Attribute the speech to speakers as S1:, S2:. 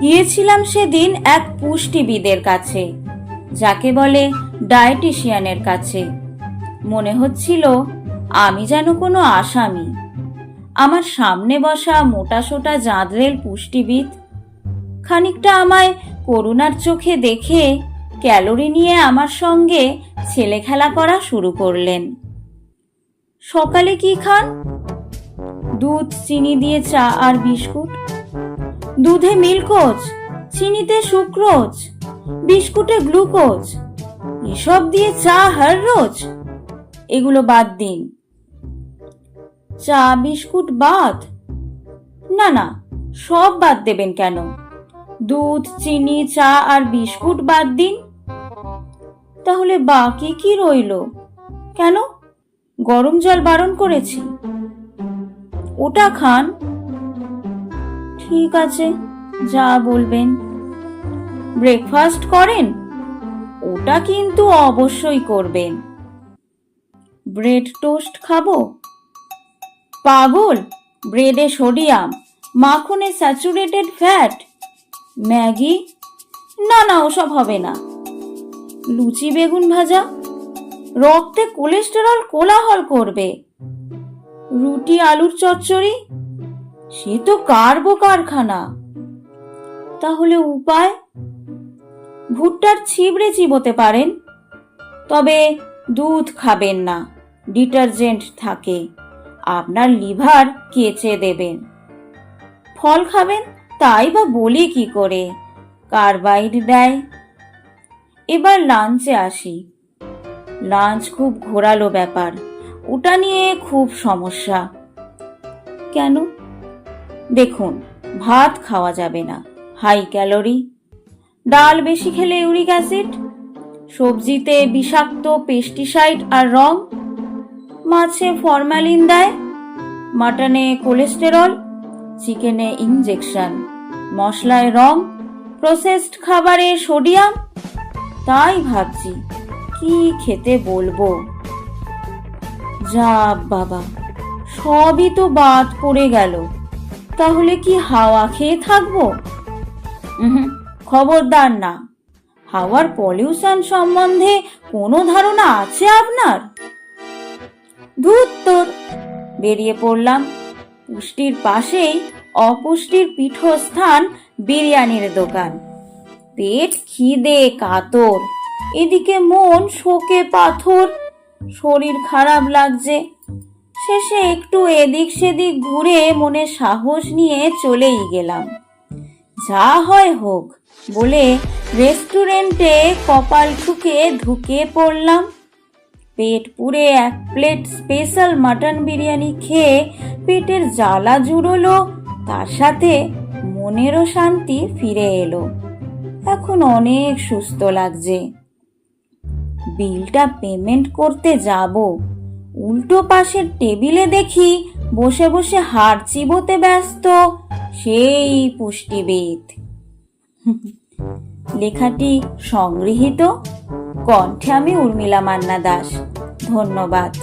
S1: গিয়েছিলাম সেদিন এক পুষ্টিবিদের কাছে, যাকে বলে ডায়েটিশিয়ানের কাছে। মনে হচ্ছিল, আমি যেন কোনো আসামি। আমার সামনে বসা মোটা সোটা জাঁদরেল পুষ্টিবিদ খানিকটা আমায় করুণার চোখে দেখে ক্যালোরি নিয়ে আমার সঙ্গে ছেলে খেলা করা শুরু করলেন। সকালে কি খান? দুধ, চিনি দিয়ে চা আর বিস্কুট? দুধে মিল্কোজ, চিনিতে সুক্রোজ, বিস্কুটে গ্লুকোজ, এসব দিয়ে চা হার রোজ? এগুলো বাদ দিন। চা, বিস্কুট বাদ? না না, সব বাদ দেবেন কেন? দুধ, চিনি, চা আর বিস্কুট বাদ দিন। তাহলে বাকি কি রইল? কেন? গরম জল বারণ করেছি। ওটা খান। ঠিক আছে, যা বলবেন। ব্রেকফাস্ট করেন? ওটা কিন্তু অবশ্যই করবেন। ব্রেড টোস্ট খাব? পাগল ব্রেডে সোডিয়াম মাখনে স্যাচুরেটেড ফ্যাট ম্যাগি? না না, ওসব হবে না। লুচি বেগুন ভাজা? রক্তে কোলেস্টেরল কোলাহল করবে। রুটি আলুর চচ্চড়ি? সে তো কার্বো কারখানা। তাহলে উপায়? ভুট্টার ছিবড়ে চিবোতে পারেন, তবে দুধ খাবেন না, ডিটারজেন্ট থাকে, আপনার লিভার কেচে দেবেন। ফল খাবেন, তাই বা বলি কি করে, কার্বাইড দেয়। এবার লাঞ্চে আসি। লাঞ্চ খুব ঘোরালো ব্যাপার, ওটা নিয়ে খুব সমস্যা। কেন? দেখুন, ভাত খাওয়া যাবে না। High calorie. ডাল বেশি খেলে ইউরিক অ্যাসিড? সবজিতে বিষাক্ত পেস্টিসাইড আর রং? মাছে ফরম্যালিন দেয়? মাটনে কোলেস্টেরল? চিকেনে ইনজেকশন? মশলায় রং? প্রসেসড খাবারে সোডিয়াম? তাই ভাবছি, কি খেতে বলব? যা বাবা, সবই তো বাদ পড়ে গেল। তাহলে কি হাওয়া খেয়ে থাকব? খবরদার না। হাওয়ার পলিউশন সম্বন্ধে কোনো ধারণা আছে আপনার? ধূত তোর। বেরিয়ে পড়লাম। পুষ্টির পাশেই অপুষ্টির পীঠস্থান বিরিয়ানির দোকান। পেট খিদে কাতর। এদিকে মন শোকে পাথর। শরীর খারাপ লাগছে। শেষে একটু এদিক সেদিক ঘুরে মনে সাহস নিয়ে চলেই গেলাম। যা হয় হোক বলে রেস্টুরেন্টে কপাল ঠুকে ঢুকে পড়লাম। পেট পুড়ে এক প্লেট স্পেশাল মাটন বিরিয়ানি খেয়ে পেটের জ্বালা জুড়লো, তার সাথে মনেরও শান্তি ফিরে এলো। এখন অনেক সুস্থ লাগছে। বিলটা পেমেন্ট করতে যাব। উল্টো পাশের টেবিলে দেখি বসে বসে হাড় চিবোতে ব্যস্ত সেই পুষ্টিবিদ। লেখাটি সংগৃহীত। কণ্ঠে আমি উর্মিলা মান্না দাস। ধন্যবাদ।